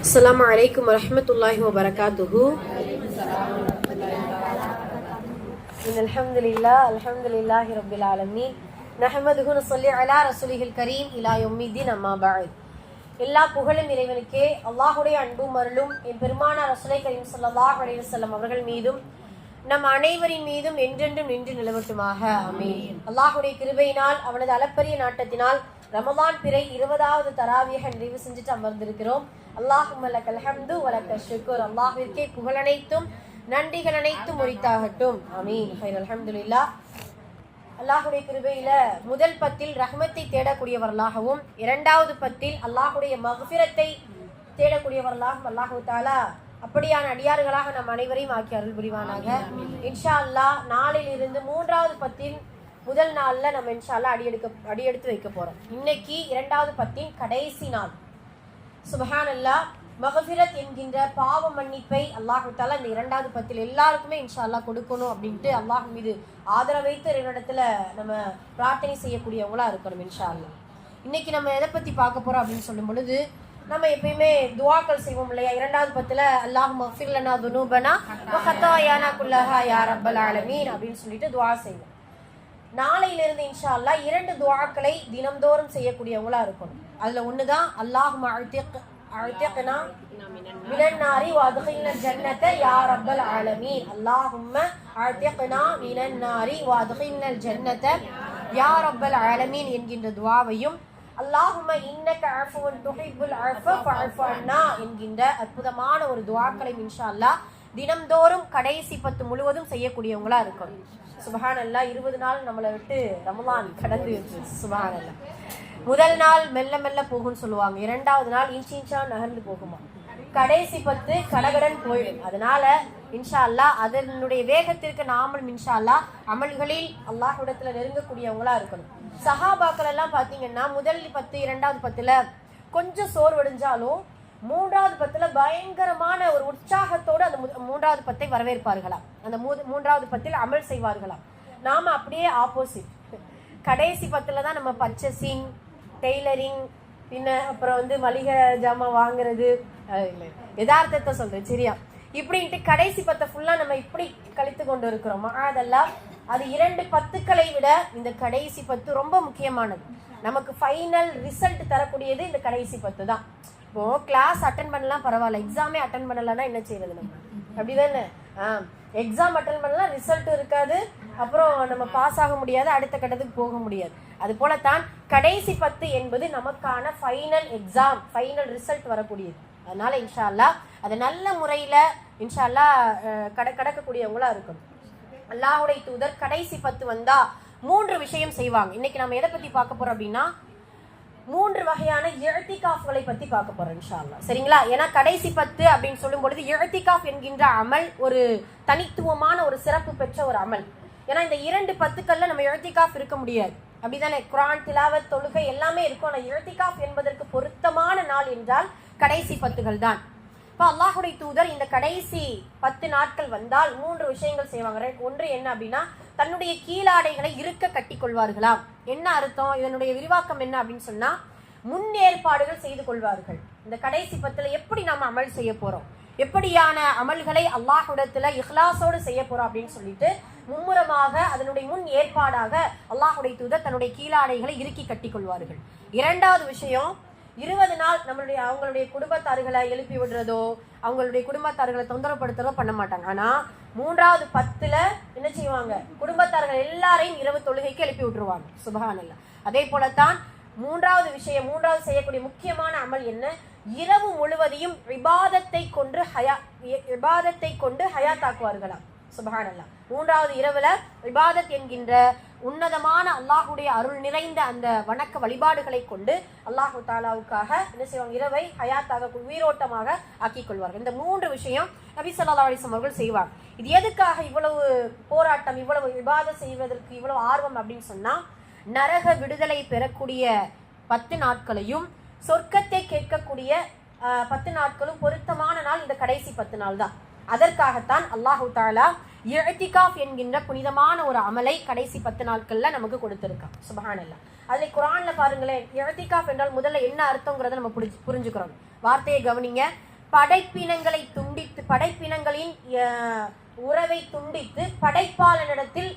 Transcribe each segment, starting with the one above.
السلام عليكم ورحمة الله وبركاته إن الحمد لله الحمد لله رب العالمين نحمده نصلي على رسوله الكريم إلى يوم الدين أما بعد எல்லா புகழும் இறைவனுக்கே அல்லாஹுடைய அன்பும் அருளும் என் பெருமான ரசுலை கரீம் ஸல்லல்லாஹு அலைஹி வஸல்லம் அவர்கள் மீதும் நம் அனைவரின் மீதும் என்றென்றும் நின்று நிலவட்டுமாக. ஆமீன். அல்லாஹுடைய கிருபையினால் அவனது அளப்பரிய நாட்டத்தினால் ரமலான் பிறை இருபதாவது தராவியாக நிறைவு செஞ்சுட்டு அமர்ந்திருக்கிறோம். அல்லாஹும் லக்கல் ஹம்து வலக்க ஷுக்குர். அல்லாஹ்விற்கே புகழனைத்தும் நன்றிகள் அனைத்தும் உரித்தாகட்டும். அமீன் அலமதுல்லா அல்லாஹுடைய கிருபையில முதல் பத்தில் ரஹ்மத்தை தேடக்கூடியவர்களாகவும் இரண்டாவது பத்தில் அல்லாஹுடைய மகுபிரத்தை தேடக்கூடியவர்களாகவும் அல்லாஹு தாலா அப்படியான அடியார்களாக நம் அனைவரையும் ஆக்கி அருள் புரிவானாக. இன்ஷா அல்லாஹ் நாளில் இருந்து மூன்றாவது பத்தின் முதல் நாள்ல நம்ம இன்ஷா அல்லாஹ் அடியெடுக்க அடியெடுத்து வைக்க போறோம். இன்னைக்கு இரண்டாவது பத்தின் கடைசி நாள். சுபஹான் அல்லாஹ் மகஃபிரத் என்கின்ற பாவ மன்னிப்பை அல்லாஹு தாலா இந்த இரண்டாவது பத்தில் எல்லாருக்குமே இன்ஷா அல்லாஹ் கொடுக்கணும் அப்படின்ட்டு அல்லாஹ் மீது ஆதரவு வைத்து இடத்துல நம்ம பிரார்த்தனை செய்யக்கூடியவங்களா இருக்கணும் இன்ஷா அல்லாஹ் இன்னைக்கு நம்ம எதை பத்தி பார்க்க போறோம் அப்படின்னு சொல்லும் பொழுது நம்ம எப்பயுமே துவாக்கள் செய்வோம் இல்லையா? இரண்டாவது பத்துல அல்லாஹ் மஃபிர்லனா துனூபனா வஹத்தாயானா குல்லஹா யார் அப்பல் ஆலமீன் அப்படின்னு சொல்லிட்டு துவா செய்வோம். நாளையிலிருந்து இன்ஷா அல்லா இரண்டு துவாக்களை தினம்தோறும் செய்யக்கூடியவங்களா இருக்கணும். அதுல ஒண்ணுதான் அல்லாஹ் அழ்த்திக் அழ்த்திக்னா மினன்னாரி நாரி ஜன்னத்தை யார் அப்பல் ஆலமீன் அல்லாஹும்ம அழ்த்திக்னா மினன்னாரி நாரி ஜன்னத்தை யார் அப்பல் ஆலமீன் என்கின்ற துவாவையும் அல்லாஹும இன்னக்க அஃபுவன் துஹிபுல் அஃப ஃபஅஃபு அன்னா என்கின்ற அற்புதமான ஒரு துவாக்களை இன்ஷா அல்லாஹ் தினம்தோறும் கடைசி பத்து முழுவதும் செய்யக்கூடியவங்களா இருக்கணும். சுபஹான் அல்லா இருபது நாள் நம்மளை விட்டு ரமலான் கடந்து சுபஹான் அல்லா முதல் நாள் மெல்ல மெல்ல போகும்னு சொல்லுவாங்க. இரண்டாவது நாள் இன்ச்சு இன்ச்சா நகர்ந்து போகுமா? கடைசி பத்து கடகடன் போயிடும். அதனால இன்ஷா அல்லாஹ் அதனுடைய வேகத்திற்கு நாமளும் இன்ஷா அல்லாஹ் அமல்களில் அல்லாஹ்விடத்துல நெருங்கக்கூடியவங்களா இருக்கணும். சஹாபாக்கள் எல்லாம் பார்த்தீங்கன்னா முதல் பத்து இரண்டாவது பத்தில் கொஞ்சம் சோர்வடைஞ்சாலும் மூன்றாவது பத்தில் பயங்கரமான ஒரு உற்சாகத்தோடு அந்த மு- மூன்றாவது பத்தை வரவேற்பார்களாம் அந்த மூது மூன்றாவது பத்தில் அமல் செய்வார்களாம் நாம் அப்படியே ஆப்போசிட் கடைசி பத்தில் தான் நம்ம பர்ச்சேசிங் டெய்லரிங் பின்ன அப்புறம் வந்து மளிகை ஜாமான் வாங்குறது. அஹ் யதார்த்தத்தை சொல்கிறேன் சரியா? இப்படின்ட்டு கடைசி பத்தை ஃபுல்லாக நம்ம இப்படி கழித்து கொண்டு இருக்கிறோமா? அதெல்லாம் அது இரண்டு பத்துக்களை விட இந்த கடைசி பத்து ரொம்ப முக்கியமானது. நமக்கு ஃபைனல் ரிசல்ட் தரக்கூடியது இந்த கடைசி பத்து தான். இப்போ கிளாஸ் அட்டன் பண்ணலாம் பரவாயில்ல. எக்ஸாமே அட்டன் பண்ணலன்னா என்ன செய்யறது நம்ம? அப்படிதானே? ஆ எக்ஸாம் அட்டன் பண்ணலாம் ரிசல்ட் இருக்காது. அப்புறம் நம்ம பாஸ் ஆக முடியாது அடுத்த கட்டத்துக்கு போக முடியாது. அது போலத்தான் கடைசி பத்து என்பது நமக்கான ஃபைனல் எக்ஸாம் ஃபைனல் ரிசல்ட் வரக்கூடியது. அதனால இன்ஷால்லா அது அதை நல்ல முறையில இன்ஷால்லா கட கடக்கக்கூடியவங்களா இருக்கணும். அல்லாஹுடைய தூதர் கடைசி பத்து வந்தா மூன்று விஷயம் செய்வாங்க. இன்னைக்கு நம்ம எதை பத்தி பார்க்க போறோம் அப்படின்னா மூன்று வகையான எழுத்திகாஃப்களை பத்தி பார்க்க போறோம் இன்ஷால்லா சரிங்களா? ஏன்னா கடைசி பத்து அப்படின்னு சொல்லும் பொழுது எழுத்திகாஃப் என்கின்ற அமல் ஒரு தனித்துவமான ஒரு சிறப்பு பெற்ற ஒரு அமல். ஏன்னா இந்த இரண்டு பத்துக்கள்ல நம்ம எழுத்திகாஃப் இருக்க முடியாது. அப்படிதானே? குரான் திலாவத் தொழுகை எல்லாமே இருக்கும். ஆனால் எழுத்திகாஃப் என்பதற்கு பொருத்தமான நாள் என்றால் கடைசி பத்துகள் தான். இப்போ அல்லாஹுடைய தூதர் இந்த கடைசி பத்து நாட்கள் வந்தால் மூன்று விஷயங்கள் செய்வாங்க. ஒன்று என்ன அப்படின்னா தன்னுடைய கீழாடைகளை இருக்க கட்டி கொள்வார்களாம். என்ன அர்த்தம்? இதனுடைய விரிவாக்கம் என்ன அப்படின்னு சொன்னா முன்னேற்பாடுகள் செய்து கொள்வார்கள். இந்த கடைசி பத்துல எப்படி நாம அமல் செய்ய போறோம்? எப்படியான அமல்களை அல்லாஹுடத்துல இஹ்லாசோடு செய்ய போறோம் அப்படின்னு சொல்லிட்டு மும்முரமாக அதனுடைய முன் ஏற்பாடாக அல்லாஹுடைய தூதர் தன்னுடைய கீழாடைகளை இறுக்கி கட்டி கொள்வார்கள். இரண்டாவது விஷயம் இருபது நாள் நம்மளுடைய அவங்களுடைய குடும்பத்தார்களை எழுப்பி விடுறதோ அவங்களுடைய குடும்பத்தார்களை தொந்தரப்படுத்துறதோ பண்ண மாட்டாங்க. ஆனா மூன்றாவது பத்துல என்ன செய்வாங்க? குடும்பத்தார்கள் எல்லாரையும் இரவு தொழுகைக்கு எழுப்பி விட்டுருவாங்க. சுபஹானல்லா. அதே போலத்தான் மூன்றாவது விஷயம் மூன்றாவது செய்யக்கூடிய முக்கியமான அமல் என்ன? இரவு முழுவதையும் விவாதத்தை கொண்டு ஹயா விவாதத்தை கொண்டு ஹயாத்தாக்குவார்களாம். சுபஹானல்லா. மூன்றாவது இரவுல விபாதத் என்கின்ற உன்னதமான அல்லாஹுடைய அருள் நிறைந்த அந்த வணக்க வழிபாடுகளை கொண்டு அல்லாஹு தாலாவுக்காக என்ன செய்வாங்க? இரவை ஹயாத்தாக உயிரோட்டமாக ஆக்கிக் கொள்வார்கள். இந்த மூன்று விஷயம் நபி ஸல்லல்லாஹு அலைஹி அவர்கள் செய்வார் இது எதுக்காக இவ்வளவு போராட்டம் இவ்வளவு விவாதம் செய்வதற்கு இவ்வளவு ஆர்வம் அப்படின்னு சொன்னா நரக விடுதலை பெறக்கூடிய பத்து நாட்களையும் சொர்க்கத்தை கேட்கக்கூடிய பத்து நாட்களும் பொருத்தமான நாள் இந்த கடைசி பத்து நாள் தான் அதற்காகத்தான் அல்லாஹு தாலா இழத்திகாஃப் என்கின்ற புனிதமான ஒரு அமலை கடைசி பத்து நாட்களில் நமக்கு கொடுத்திருக்கான் சுபஹானல்லா. அதில் குரான்ல பாருங்களேன் இழத்திகாஃப் என்றால் முதல்ல என்ன அர்த்தங்கிறத நம்ம புரிஞ்சு புரிஞ்சுக்கிறோம். வார்த்தையை கவனிங்க. படைப்பினங்களை துண்டித்து படைப்பினங்களின் உறவை துண்டித்து படைப்பாளனிடத்தில்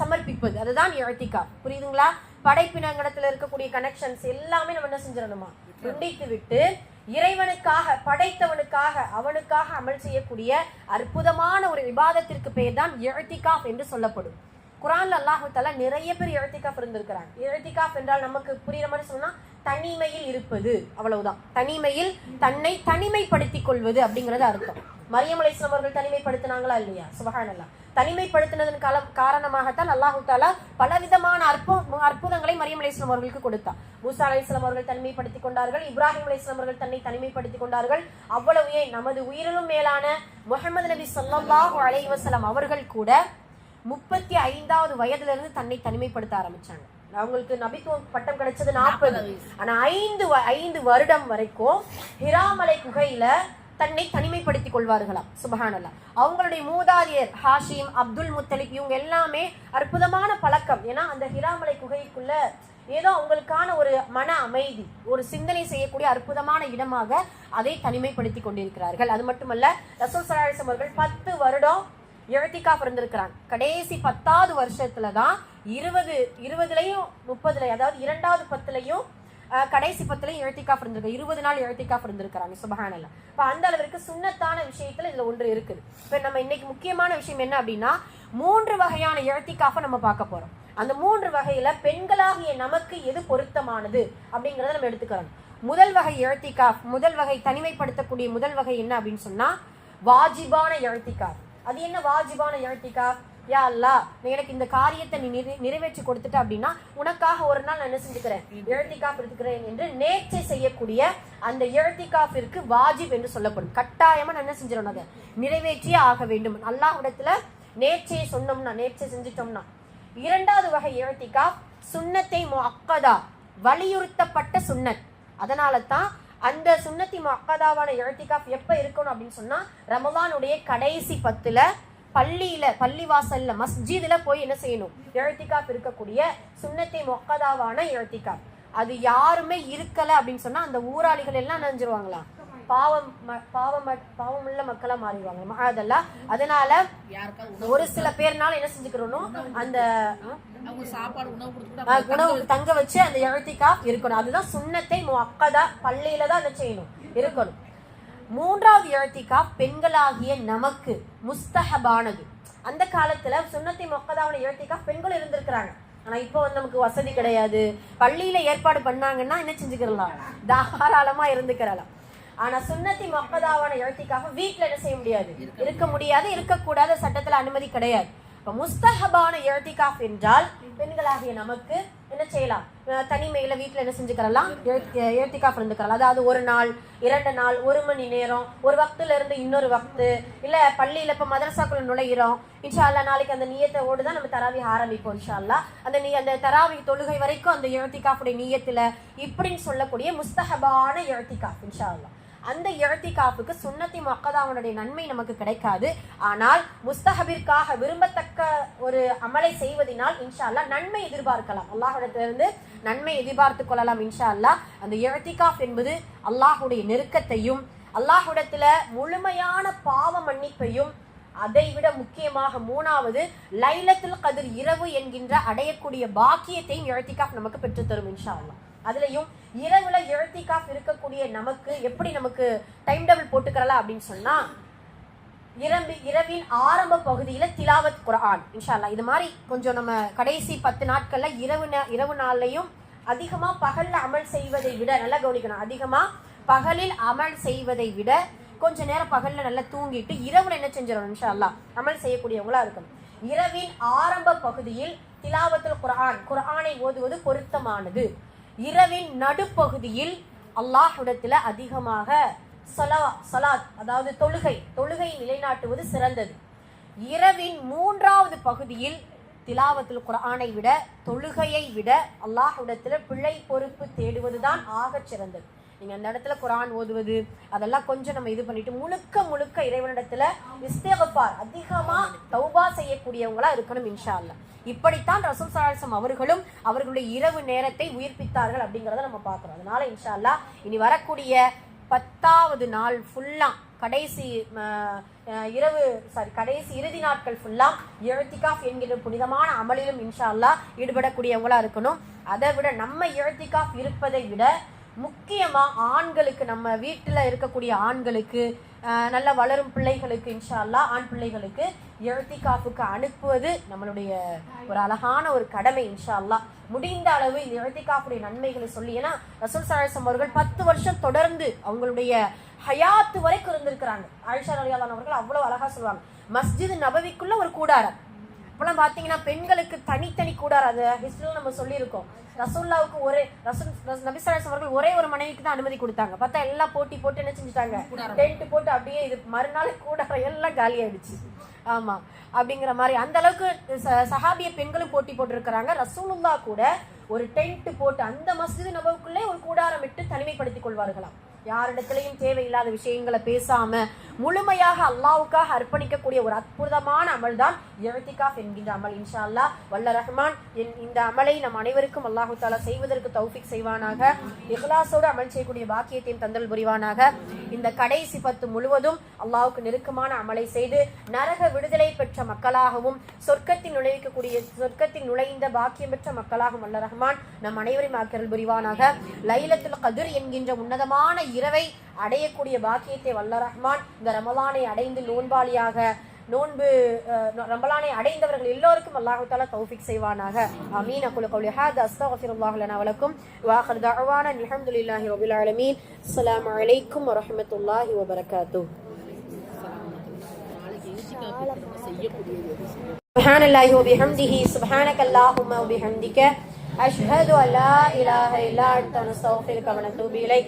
சமர்ப்பிப்பது. அதுதான் எழுத்திக்கா புரியுதுங்களா? படைப்பினங்களிடத்துல இருக்கக்கூடிய கனெக்ஷன்ஸ் எல்லாமே நம்ம என்ன செஞ்சிடணுமா? துண்டித்து விட்டு இறைவனுக்காக படைத்தவனுக்காக அவனுக்காக அமல் செய்யக்கூடிய அற்புதமான ஒரு விவாதத்திற்கு பெயர் தான் எழுத்திகாஃப் என்று சொல்லப்படும். குரான்ல அல்லாஹு நிறைய பேர் எழுத்திகாஃப் இருந்திருக்கிறாங்க. எழுத்திகாஃப் என்றால் நமக்கு புரியுற மாதிரி சொன்னா தனிமையில் இருப்பது அவ்வளவுதான். தனிமையில் தன்னை தனிமைப்படுத்திக் கொள்வது அப்படிங்கறது அர்த்தம். மரியம் அலைஹிஸ்ஸலாம் அவர்கள் தனிமைப்படுத்தினாங்களா இல்லையா? சுபஹானல்லா தனிமைப்படுத்தினதன் காலம் காரணமாகத்தான் அல்லாஹு தாலா பலவிதமான அற்பு அற்புதங்களை மரியம் அலைஹிஸ்ஸலாம் அவர்களுக்கு கொடுத்தார். மூசா அலைஹிஸ்ஸலாம் அவர்கள் தனிமைப்படுத்திக் கொண்டார்கள். இப்ராஹிம் அலைஹிஸ்ஸலாம் அவர்கள் தன்னை தனிமைப்படுத்திக் கொண்டார்கள். அவ்வளவு ஏன் நமது உயிரிலும் மேலான முஹம்மது நபி ஸல்லல்லாஹு அலைஹி வஸல்லம் அவர்கள் கூட முப்பத்தி ஐந்தாவது வயதுல இருந்து தன்னை தனிமைப்படுத்த ஆரம்பிச்சாங்க. அவங்களுக்கு நபித்துவம் பட்டம் கிடைச்சது நாற்பது. ஆனா ஐந்து ஐந்து வருடம் வரைக்கும் ஹிராமலை குகையில தன்னை தனிமைப்படுத்திக் கொள்வார்களாம். சுபஹானல்லா. அவங்களுடைய மூதாரியர் ஹாஷிம் அப்துல் முத்தலிப் இவங்க எல்லாமே அற்புதமான பழக்கம். ஏன்னா அந்த ஹிராமலை குகைக்குள்ள ஏதோ அவங்களுக்கான ஒரு மன அமைதி ஒரு சிந்தனை செய்யக்கூடிய அற்புதமான இடமாக அதை தனிமைப்படுத்தி கொண்டிருக்கிறார்கள். அது மட்டுமல்ல ரசூல் சலாசம் அவர்கள் பத்து வருடம் எழுத்திக்கா இருந்திருக்கிறாங்க. கடைசி பத்தாவது வருஷத்துல தான் இருபது இருபதுலையும் முப்பதுல அதாவது இரண்டாவது பத்துலையும் கடைசி பத்துல எழுத்திக்கா இருந்திருக்கு இருபது நாள் எழுத்திக்காப் இருந்திருக்கிறாங்க சுபஹானல்ல. இப்ப அந்த அளவிற்கு சுண்ணத்தான விஷயத்துல இதுல ஒன்று இருக்குது. இப்ப நம்ம இன்னைக்கு முக்கியமான விஷயம் என்ன அப்படின்னா மூன்று வகையான எழுத்திக்காஃபை நம்ம பார்க்க போறோம். அந்த மூன்று வகையில பெண்களாகிய நமக்கு எது பொருத்தமானது அப்படிங்கறத நம்ம எடுத்துக்கிறோம் முதல் வகை எழுத்திக்காஃப் முதல் வகை தனிமைப்படுத்தக்கூடிய முதல் வகை என்ன அப்படின்னு சொன்னா வாஜிபான எழுத்திக்காஃப் அது என்ன வாஜிபான எழுத்திக்காஃப் யா அல்லா நீ எனக்கு இந்த காரியத்தை நீ நிறை- நிறைவேற்றி கொடுத்துட்ட அப்படின்னா உனக்காக ஒரு நாள் நான் என்ன செஞ்சுக்கிறேன்? எழுத்திக்காப் எடுத்துக்கிறேன் என்று நேர்ச்சை செய்யக்கூடிய அந்த எழுத்திக்காப்பிற்கு வாஜிப் என்று சொல்லப்படும். கட்டாயமா நான் என்ன செஞ்சிடணும் அதை? நிறைவேற்றியே ஆக வேண்டும். அல்லாஹ்விடத்துல நேர்ச்சையை சொன்னோம்னா நேர்ச்சை செஞ்சுட்டோம்னா இரண்டாவது வகை எழுத்திக்கா சுண்ணத்தை முஅக்கதா வலியுறுத்தப்பட்ட சுண்ணத். அதனால தான் அந்த சுண்ணத்தி முஅக்கதாவான எழுத்திக்காப் எப்ப இருக்கணும் அப்படின்னு சொன்னா ரமலானுடைய கடைசி பத்துல பள்ளியில பள்ளிவாசல்ல மஸ்ஜிதுல போய் என்ன செய்யணும்? எழுத்திக்காஃப் இருக்கக்கூடிய சுன்னத்தை முஅக்கதாவான எழுத்திக்காஃப் அது யாருமே இருக்கல அப்படின்னு சொன்னா அந்த ஊராளிகள் எல்லாம் நினைஞ்சிருவாங்களா? பாவம் பாவம் பாவமுள்ள மக்களா மாறிடுவாங்க. மகாதல்லா அதனால ஒரு சில பேர்னால என்ன செஞ்சுக்கிறோம் அந்த உணவு தங்க வச்சு அந்த எழுத்திக்கா இருக்கணும். அதுதான் சுண்ணத்தை முஅக்கதா பள்ளியில தான் என்ன செய்யணும்? இருக்கணும். மூன்றாவது எழுத்திக்கா பெண்களாகிய நமக்கு முஸ்தஹபானது. அந்த காலத்துல சுண்ணத்தை மொக்கதாவோட எழுத்திக்கா பெண்கள் இருந்திருக்கிறாங்க. ஆனா இப்போ வந்து நமக்கு வசதி கிடையாது. பள்ளியில ஏற்பாடு பண்ணாங்கன்னா என்ன செஞ்சுக்கிறலாம்? தாராளமா இருந்துக்கிறலாம். ஆனா சுன்னத்தி மக்கதாவான எழுத்திக்காக வீட்டுல என்ன செய்ய முடியாது? இருக்க முடியாது இருக்கக்கூடாத. சட்டத்துல அனுமதி கிடையாது. இப்போ முஸ்தஹபான எழுத்திகாஃப் என்றால் பெண்களாகிய நமக்கு என்ன செய்யலாம்? தனிமையில் தனிமையில என்ன செஞ்சுக்கிறலாம்? எழுத்திகாஃப் இருந்துக்கிறலாம். அதாவது ஒரு நாள் இரண்டு நாள் ஒரு மணி நேரம் ஒரு வக்துல இருந்து இன்னொரு வக்து. இல்ல பள்ளியில இப்ப மதரசாக்குள்ள நுழையிறோம். இன்ஷா அல்லாஹ் நாளைக்கு அந்த நீயத்தை ஓடு தான் நம்ம தராவி ஆரம்பிப்போம் இன்ஷா அல்லா அந்த நீ அந்த தராவி தொழுகை வரைக்கும் அந்த எழுத்திகாஃபுடைய நீயத்துல இப்படின்னு சொல்லக்கூடிய முஸ்தஹபான எழுத்திகாஃப் இன்ஷா அல்லா அந்த எழுத்திகாப்புக்கு சுன்னத்தி மக்கதாவனுடைய நன்மை நமக்கு கிடைக்காது. ஆனால் முஸ்தஹபிற்காக விரும்பத்தக்க ஒரு அமலை செய்வதனால் இன்ஷா அல்லாஹ் நன்மை எதிர்பார்க்கலாம். அல்லாஹிடத்திலிருந்து நன்மை எதிர்பார்த்து கொள்ளலாம் இன்ஷா அல்லாஹ் அந்த எழுத்திகாஃப் என்பது அல்லாஹுடைய நெருக்கத்தையும் அல்லாஹுடத்துல முழுமையான பாவ மன்னிப்பையும் அதை விட முக்கியமாக மூணாவது லைலத்தில் கதிர் இரவு என்கின்ற அடையக்கூடிய பாக்கியத்தையும் எழுத்திகாஃப் நமக்கு பெற்றுத்தரும் இன்ஷா அல்லாஹ் அதுலயும் இரவுல எழுத்திகாஃப் இருக்கக்கூடிய நமக்கு எப்படி நமக்கு டைம் டேபிள் போட்டுக்கிறலாம் அப்படின்னு சொன்னா இரவு இரவின் ஆரம்ப பகுதியில திலாவத் குரான் இன்ஷால்லா இது மாதிரி கொஞ்சம் நம்ம கடைசி பத்து நாட்கள்ல இரவு நே- இரவு நாள்லயும் அதிகமா பகல்ல அமல் செய்வதை விட நல்லா கவனிக்கணும் அதிகமா பகலில் அமல் செய்வதை விட கொஞ்ச நேரம் பகல்ல நல்லா தூங்கிட்டு இரவுல என்ன செஞ்சிடணும் இன்ஷால்லா அமல் செய்யக்கூடியவங்களா இருக்கணும். இரவின் ஆரம்ப பகுதியில் திலாவத்துல் குரான் குரானை ஓதுவது பொருத்தமானது. இரவின் நடுப்பகுதியில் அல்லாஹுடத்தில் அதிகமாக சலா சலாத் அதாவது தொழுகை தொழுகை நிலைநாட்டுவது சிறந்தது. இரவின் மூன்றாவது பகுதியில் திலாவத்துல் குரானை விட தொழுகையை விட அல்லாஹுடத்தில் பிழை பொறுப்பு தேடுவதுதான் ஆகச் சிறந்தது. நீங்க அந்த இடத்துல குரான் ஓதுவது அதெல்லாம் கொஞ்சம் நம்ம இது பண்ணிட்டு முழுக்க முழுக்க இறைவனிடத்துல இஸ்திகஃபார் அதிகமா தௌபா செய்யக்கூடியவங்களா இருக்கணும் இன்ஷா இப்படித்தான் ரசூல் சலாசம் அவர்களும் அவர்களுடைய இரவு நேரத்தை உயிர்ப்பித்தார்கள் அப்படிங்கிறத நம்ம பார்க்குறோம். அதனால இன்ஷா இனி வரக்கூடிய பத்தாவது நாள் ஃபுல்லா கடைசி இரவு சாரி கடைசி இறுதி நாட்கள் ஃபுல்லா எழுத்திகாஃப் என்கிற புனிதமான அமலிலும் இன்ஷா அல்லாஹ் ஈடுபடக்கூடியவங்களா இருக்கணும். அதை விட நம்ம எழுத்திகாஃப் இருப்பதை விட முக்கியமாக ஆண்களுக்கு நம்ம வீட்டில் இருக்கக்கூடிய ஆண்களுக்கு நல்லா நல்ல வளரும் பிள்ளைகளுக்கு இன்ஷால்லா ஆண் பிள்ளைகளுக்கு எழுத்திகாஃபுக்கு அனுப்புவது நம்மளுடைய ஒரு அழகான ஒரு கடமை இன்ஷால்லா முடிந்த அளவு இந்த எழுத்திகாஃபுடைய நன்மைகளை சொல்லி ஏன்னா ரசூல் சலாசம் அவர்கள் பத்து வருஷம் தொடர்ந்து அவங்களுடைய ஹயாத்து வரைக்கும் இருந்திருக்கிறாங்க. ஆயிஷா அலியாலான் அவர்கள் அவ்வளோ அழகாக சொல்லுவாங்க. மஸ்ஜித் நபவிக்குள்ள ஒரு கூடாரம். இப்பெல்லாம் பாத்தீங்கன்னா பெண்களுக்கு தனித்தனி கூடாரம் அது ஹிஸ்டரியில் நம்ம சொல்லியிருக்கோம். ரசூல்லாவுக்கு ஒரே ரசூல் நபிசலாஸ் அவர்கள் ஒரே ஒரு மனைவிக்கு தான் அனுமதி கொடுத்தாங்க. பார்த்தா எல்லாம் போட்டி போட்டு என்ன செஞ்சுட்டாங்க? டென்ட் போட்டு அப்படியே இது மறுநாள் கூடாரம் எல்லாம் காலி ஆயிடுச்சு. ஆமா. அப்படிங்கிற மாதிரி அந்த அளவுக்கு சஹாபிய பெண்களும் போட்டி போட்டிருக்கிறாங்க. ரசூலுல்லா கூட ஒரு டென்ட் போட்டு அந்த மஸ்ஜித் நபவுக்குள்ளே ஒரு கூடாரம் விட்டு தனிமைப்படுத்திக் கொள்வார்களாம். யாரிடத்திலையும் தேவையில்லாத விஷயங்களை பேசாம முழுமையாக அல்லாவுக்காக அர்ப்பணிக்கக்கூடிய ஒரு அற்புதமான அமல் தான் எழுத்திகாஃப் என்கின்ற அமல் இன்ஷா அல்லாஹ் வல்ல ரஹ்மான் என் இந்த அமலை நம் அனைவருக்கும் அல்லாஹு தாலா செய்வதற்கு தௌஃபிக் செய்வானாக. இஹ்லாஸோடு அமல் செய்யக்கூடிய பாக்கியத்தையும் தந்தல் புரிவானாக. இந்த கடைசி பத்து முழுவதும் அல்லாவுக்கு நெருக்கமான அமலை செய்து நரக விடுதலை பெற்ற மக்களாகவும் சொர்க்கத்தில் நுழைவிக்கக்கூடிய சொர்க்கத்தில் நுழைந்த பாக்கியம் பெற்ற மக்களாகவும் அல்ல ரஹ்மான் நம் அனைவரையும் ஆக்கரல் புரிவானாக. லைலத்துல் கதிர் என்கின்ற உன்னதமான இரவை அடையக்கூடிய பாக்கியத்தை வல்ல ரஹ்மான் இந்த ரமலானை அடைந்து நோன்பாளியாக நோன்பு அஹ், ரமலானை அடைந்தவர்கள் எல்லோருக்கும் அல்லாஹு தாலா தௌஃபிக் செய்வானாக அமீன் அகுல கௌலி ஹாத் அஸ்தக்ஃபிருல்லாஹ் லனா வலக்கும் வாஹர் தஅவானா அல்ஹம்துலில்லாஹி ரபில் ஆலமீன் அஸ்ஸலாமு அலைக்கும் வரஹ்மத்துல்லாஹி வபரகாத்துஹு நாளைக்கு எழுச்சிக்காப்பு நம்ம செய்யக்கூடியது எது செய்ய سبحان الله وبحمده سبحانك اللهم وبحمدك أشهد أن لا إله إلا أنت نستغفرك ونتوب إليك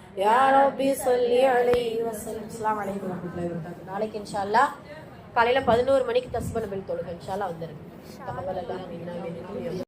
யா ரப்பி சொல்லி அலைஹி நாளைக்கு இன்ஷால்லா காலையில 11 மணிக்கு தஸ்பீஹ் நபில் தொழுக. இன்ஷால்லா வந்துருங்க